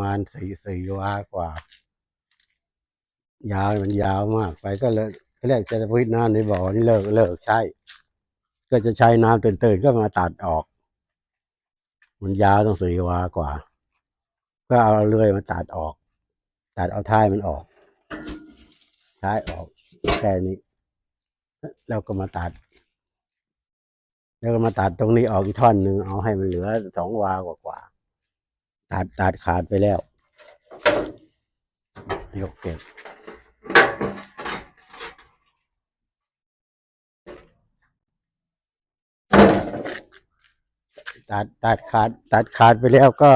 มาณสี่สี่วากว่า ยาวมันยาวมาก ไปก็เลยเรียกจะพิษน้ำในบ่อนี่เลิกเลิกใช้ ก็จะใช้น้ำตื่นๆก็มาตัดออก มันยาวต้องสี่วากว่า ก็เอาเลื่อยมาตัดออก ตัดเอาท้ายมันออก ท้ายออกแค่นี้แล้วก็มาตัด แล้วก็มาตัดตรงนี้ออกอีกท่อนหนึ่งเอาให้มันเหลือสองวากว่า กว่าๆตัดตัดขาดไปแล้ว ยกเก็บตัดตัดขาดตัดขาดไปแล้วก็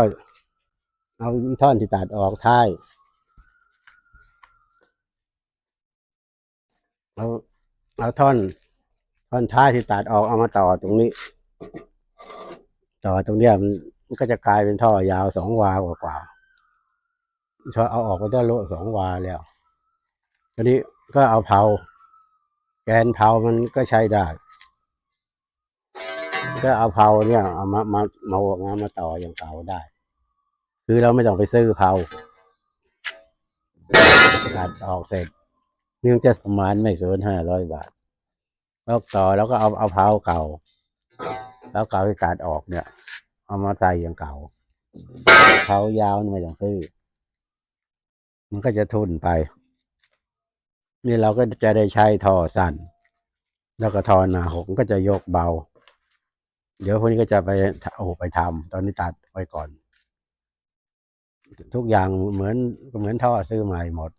เอาท่อนที่ตัดออกท้ายเอาเอาท่อน ท่อนท้ายที่ตัดออกเอามาต่อตรงนี้ ต่อตรงเนี้ยมัน มันก็จะกลายเป็นท่อยาวสองวากว่ากว่าเอาออกไปได้โลสองวาแล้วทีนี้ก็เอาเผา แกนเผามันก็ใช้ได้ ก็เอาเผาเนี่ยเอามามามามามามาต่ออย่างเก่าได้ คือเราไม่ต้องไปซื้อเผาตัดออกเสร็จนี่จะประมาณไม่เกินห้าร้อยบาท แล้วต่อแล้วก็เอาเอาเผาเก่า แล้วเก่าที่ตัดออกเนี่ย เอามาใส่อย่างเก่าเผายาวไม่ต้องซื้อ มันก็จะทุนไป นี่เราก็จะได้ใช้ท่อสั้น แล้วก็ทอหนาหกก็จะยกเบา เดี๋ยวพวกนี้ก็จะไปเอาไปทำตอนนี้ตัดไว้ก่อน ทุกอย่างเหมือนเหมือนท่อซื้อใหม่หมด